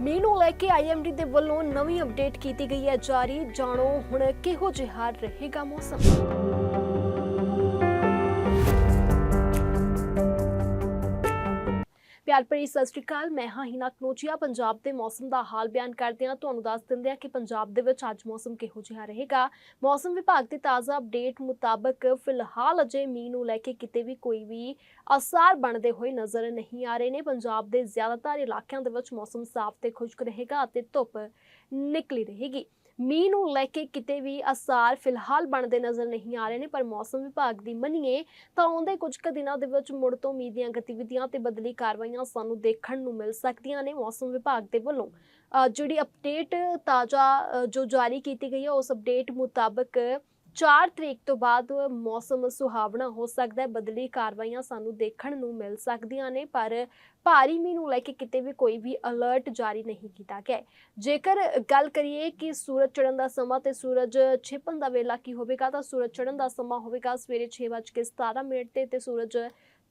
ਮੀਂਹ ਨੂੰ ਲੈ ਕੇ ਆਈਐਮਡੀ ਦੇ ਵੱਲੋਂ ਨਵੀਂ ਅਪਡੇਟ ਕੀਤੀ ਗਈ ਹੈ। ਜਾਰੀ, ਜਾਣੋ ਹੁਣ ਕਿਹੋ ਜਿਹਾ ਰਹੇਗਾ ਮੌਸਮ। ਪਿਆਰ ਭਰੀ ਸਤਿ ਸ਼੍ਰੀ ਅਕਾਲ। ਮੈਂ ਹਾਂ ਹਿਨਾ ਕਨੋਚੀਆ ਪੰਜਾਬ ਦੇ ਮੌਸਮ ਦਾ ਹਾਲ ਬਿਆਨ ਕਰਦੇ ਹਾਂ ਤੁਹਾਨੂੰ ਦੱਸ ਦਿੰਦੇ ਹਾਂ ਕਿ ਪੰਜਾਬ ਦੇ ਵਿੱਚ ਅੱਜ ਮੌਸਮ ਕਿਹੋ ਜਿਹਾ ਰਹੇਗਾ। ਮੌਸਮ ਵਿਭਾਗ ਦੀ ਤਾਜ਼ਾ ਅਪਡੇਟ ਮੁਤਾਬਕ ਫਿਲਹਾਲ ਅਜੇ ਮੀਂਹ ਨੂੰ ਲੈ ਕੇ ਕਿਤੇ ਵੀ ਕੋਈ ਵੀ ਅਸਾਰ ਬਣਦੇ ਹੋਏ ਨਜ਼ਰ ਨਹੀਂ ਆ ਰਹੇ ਨੇ। ਪੰਜਾਬ ਦੇ ਜ਼ਿਆਦਾਤਰ ਇਲਾਕਿਆਂ ਦੇ ਵਿੱਚ ਮੌਸਮ ਸਾਫ਼ ਤੇ ਖੁਸ਼ਕ ਰਹੇਗਾ ਅਤੇ ਧੁੱਪ ਨਿਕਲੀ ਰਹੇਗੀ। ਮੀਂਹ ਨੂੰ ਲੈ ਕੇ ਕਿਤੇ ਵੀ ਅਸਾਰ ਫਿਲਹਾਲ ਬਣਦੇ ਨਜ਼ਰ ਨਹੀਂ ਆ ਰਹੇ ਨੇ, ਪਰ ਮੌਸਮ ਵਿਭਾਗ ਦੀ ਮੰਨੀਏ ਤਾਂ ਆਉਂਦੇ ਕੁਝ ਕੁ ਦਿਨਾਂ ਦੇ ਵਿੱਚ ਮੁੜ ਤੋਂ ਮੀਂਹ ਦੀਆਂ ਗਤੀਵਿਧੀਆਂ ਤੇ ਬਦਲੀ ਕਾਰਵਾਈਆਂ ਸਾਨੂੰ ਦੇਖਣ ਨੂੰ ਮਿਲ ਸਕਦੀਆਂ ਨੇ ਮੌਸਮ ਵਿਭਾਗ ਦੇ ਵੱਲੋਂ। ਜਿਹੜੀ ਅਪਡੇਟ ਤਾਜ਼ਾ ਜੋ ਜਾਰੀ ਕੀਤੀ ਗਈ ਹੈ, ਉਸ ਅਪਡੇਟ ਮੁਤਾਬਕ 4 ਤਰੀਕ ਤੋਂ ਬਾਅਦ ਮੌਸਮ ਸੁਹਾਵਣਾ ਹੋ ਸਕਦਾ ਹੈ, ਬਦਲੀ ਕਾਰਵਾਈਆਂ ਸਾਨੂੰ ਦੇਖਣ ਨੂੰ ਮਿਲ ਸਕਦੀਆਂ ਨੇ, ਪਰ ਭਾਰੀ ਮੀਂਹ ਨੂੰ ਲੈ ਕੇ ਕਿਤੇ ਵੀ ਕੋਈ ਵੀ ਅਲਰਟ ਜਾਰੀ ਨਹੀਂ ਕੀਤਾ ਗਿਆ ਜੇਕਰ ਗੱਲ ਕਰੀਏ ਕਿ ਸੂਰਜ ਚੜ੍ਹਨ ਦਾ ਸਮਾਂ ਤੇ ਸੂਰਜ ਛਿਪਣ ਦਾ ਵੇਲਾ ਕੀ ਹੋਵੇਗਾ, ਤਾਂ ਸੂਰਜ ਚੜ੍ਹਨ ਦਾ ਸਮਾਂ ਹੋਵੇਗਾ ਸਵੇਰੇ 6:17 ਮਿੰਟ ਤੇ ਤੇ ਸੂਰਜ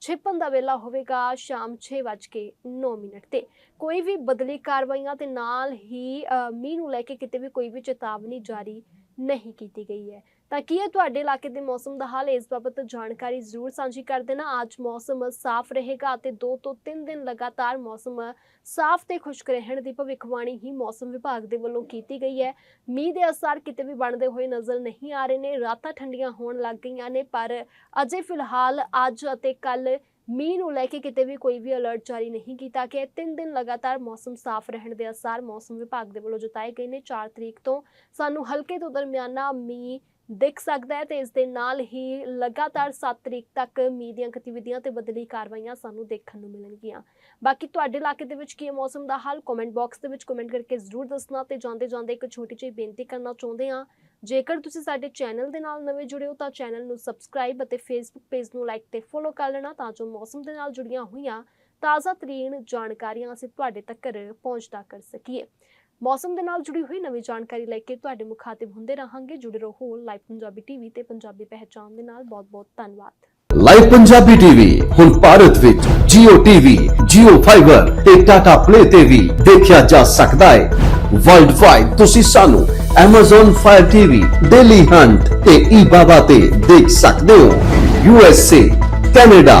ਛਿਪਣ ਦਾ ਵੇਲਾ ਹੋਵੇਗਾ ਸ਼ਾਮ 6:09 ਮਿੰਟ ਤੇ। ਕੋਈ ਵੀ ਬਦਲੀ ਕਾਰਵਾਈਆਂ ਤੇ ਨਾਲ ਹੀ ਮੀਂਹ ਨੂੰ ਲੈ ਕੇ ਕਿਤੇ ਵੀ ਕੋਈ ਵੀ ਚੇਤਾਵਨੀ ਜਾਰੀ ਨਹੀਂ ਕੀਤੀ ਗਈ ਹੈ। ਤਾਂ ਕੀ ਹੈ ਤੁਹਾਡੇ ਇਲਾਕੇ ਦੇ ਮੌਸਮ ਦਾ ਹਾਲ ਇਸ ਬਾਬਤ ਜਾਣਕਾਰੀ ਜ਼ਰੂਰ ਸਾਂਝੀ ਕਰ ਦੇਣਾ। ਅੱਜ ਮੌਸਮ ਸਾਫ਼ ਰਹੇਗਾ ਅਤੇ 2 ਤੋਂ 3 ਦਿਨ ਲਗਾਤਾਰ ਮੌਸਮ ਸਾਫ਼ ਤੇ ਖੁਸ਼ਕ ਰਹਿਣ ਦੀ ਭਵਿੱਖਬਾਣੀ ਹੀ ਮੌਸਮ ਵਿਭਾਗ ਦੇ ਵੱਲੋਂ ਕੀਤੀ ਗਈ ਹੈ। ਮੀਂਹ ਦੇ ਅਸਰ ਕਿਤੇ ਵੀ ਬਣਦੇ ਹੋਏ ਨਜ਼ਰ ਨਹੀਂ ਆ ਰਹੇ ਨੇ। ਰਾਤਾਂ ਠੰਡੀਆਂ ਹੋਣ ਲੱਗ ਗਈਆਂ ਨੇ, ਪਰ ਅਜੇ ਫਿਲਹਾਲ ਅੱਜ ਅਤੇ ਕੱਲ ਮੀਂਹ ਨੂੰ ਲੈ ਕੇ ਕਿਤੇ ਵੀ ਕੋਈ ਵੀ ਅਲਰਟ ਜਾਰੀ ਨਹੀਂ ਕੀਤਾ ਗਿਆ। ਤਿੰਨ ਦਿਨ ਲਗਾਤਾਰ ਮੌਸਮ ਸਾਫ਼ ਰਹਿਣ ਦੇ ਅਸਰ ਮੌਸਮ ਵਿਭਾਗ ਦੇ ਵੱਲੋਂ ਜਤਾਏ ਗਏ ਨੇ। 4 ਤਰੀਕ ਤੋਂ ਸਾਨੂੰ ਹਲਕੇ ਤੋਂ ਦਰਮਿਆਨਾ ਮੀਂਹ ਦਿਖ ਸਕਦਾ ਹੈ ਤੇ ਇਸ ਦੇ ਨਾਲ ਹੀ ਲਗਾਤਾਰ 7 ਤਰੀਕ ਤੱਕ ਮੀਂਹ ਦੀਆਂ ਗਤੀਵਿਧੀਆਂ ਤੇ ਬਦਲੀ ਕਾਰਵਾਈਆਂ ਸਾਨੂੰ ਦੇਖਣ ਨੂੰ ਮਿਲਣਗੀਆਂ। ਬਾਕੀ ਤੁਹਾਡੇ ਇਲਾਕੇ ਦੇ ਵਿੱਚ ਕੀ ਹੈ ਮੌਸਮ ਦਾ ਹਾਲ? ਕਮੈਂਟ ਬਾਕਸ ਦੇ ਵਿੱਚ ਕਮੈਂਟ ਕਰਕੇ ਜ਼ਰੂਰ ਦੱਸਣਾ ਤੇ ਜਾਂਦੇ ਜਾਂਦੇ ਇੱਕ ਛੋਟੀ ਜਿਹੀ ਬੇਨਤੀ ਕਰਨਾ ਚਾਹੁੰਦੇ ਹਾਂ। ਜੇਕਰ ਤੁਸੀਂ ਸਾਡੇ ਚੈਨਲ ਦੇ ਨਾਲ ਨਵੇਂ ਜੁੜੇ ਹੋ ਤਾਂ ਚੈਨਲ ਨੂੰ ਸਬਸਕ੍ਰਾਈਬ ਅਤੇ ਫੇਸਬੁੱਕ ਪੇਜ ਨੂੰ ਲਾਈਕ ਤੇ ਫੋਲੋ ਕਰ ਲੈਣਾ ਤਾਂ ਜੋ ਮੌਸਮ ਦੇ ਨਾਲ ਜੁੜੀਆਂ ਹੋਈਆਂ ਤਾਜ਼ਾ ਤਰੀਨ ਜਾਣਕਾਰੀਆਂ ਅਸੀਂ ਤੁਹਾਡੇ ਤੱਕ ਪਹੁੰਚਦਾ ਕਰ ਸਕੀਏ। ਮੌਸਮ ਦੇ ਨਾਲ ਜੁੜੀ ਹੋਈ ਨਵੀਂ ਜਾਣਕਾਰੀ ਲੈ ਕੇ ਤੁਹਾਡੇ ਮੁਖਾਤਿਬ ਹੁੰਦੇ ਰਹਾਂਗੇ। ਜੁੜੇ ਰਹੋ ਲਾਈਵ ਪੰਜਾਬੀ ਟੀਵੀ ਤੇ ਪੰਜਾਬੀ ਪਹਿਚਾਨ ਦੇ ਨਾਲ। ਬਹੁਤ-ਬਹੁਤ ਧੰਨਵਾਦ। ਲਾਈਵ ਪੰਜਾਬੀ ਟੀਵੀ ਹੁਣ ਭਾਰਤ ਵਿੱਚ Jio TV, Jio Fiber ਤੇ Tata Play ਤੇ ਵੀ ਦੇਖਿਆ ਜਾ ਸਕਦਾ ਹੈ। ਵਰਲਡ ਵਾਈਡ ਤੁਸੀਂ ਸਾਨੂੰ Amazon Fire TV, Daily Hunt ਤੇ eBaba ਤੇ ਦੇਖ ਸਕਦੇ ਹੋ। USA, Canada,